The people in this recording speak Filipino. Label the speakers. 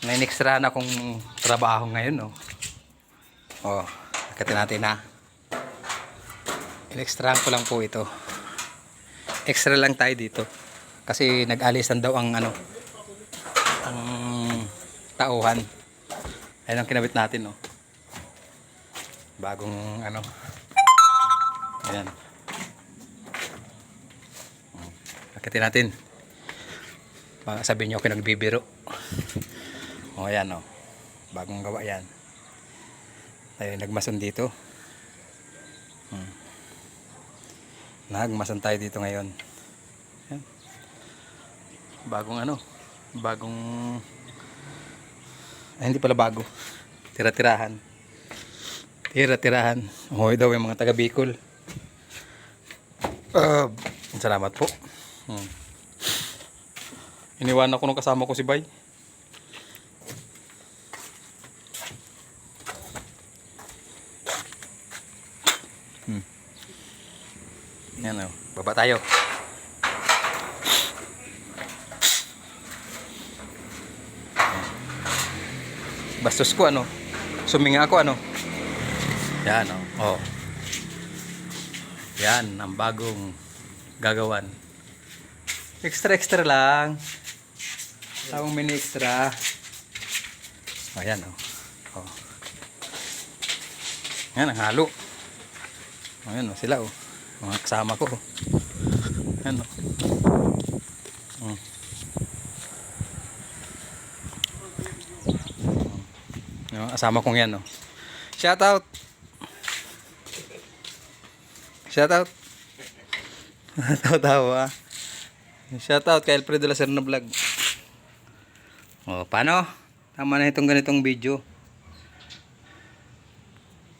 Speaker 1: May extra na akong trabaho ngayon, no? Oh, akatin natin ha. In-extra ko lang po ito. Extra lang tayo dito. Kasi nag-alisan daw ang ano, ang tauhan. Ayun ang kinabit natin, no? Bagong ano. Ayan. Akitin natin. Baka sabihin nyo ako nagbibiro. O ayan o. Bagong gawa yan. Tayo nagmason dito. Hmm. Nagmason tayo dito ngayon. Ayan. Bagong ano. Bagong... Ay, hindi pala bago. Tira-tirahan. Tira-tirahan. Hoy daw yung mga taga Bicol. Uh, salamat po. Hmm. Iniwan ko nung kasama ko si Bay. Hmm. Yan o. Baba tayo. Bastos ko ano. Suminga ako ano. Yan o. Oh. Yan ang bagong gagawan. Extra extra lang. Tawang mini extra. Ayan oh. oh. Yan ang halo. Ayan oh, sila oh. Mga kasama ko. oh. Ayan oh. Mm. Yung mga kasama kong yan oh. Shout out. Shout out. Tawa-tawa. Shout out kay Alfredo Lacerno Vlog. Oh, paano? Tama na itong ganitong video.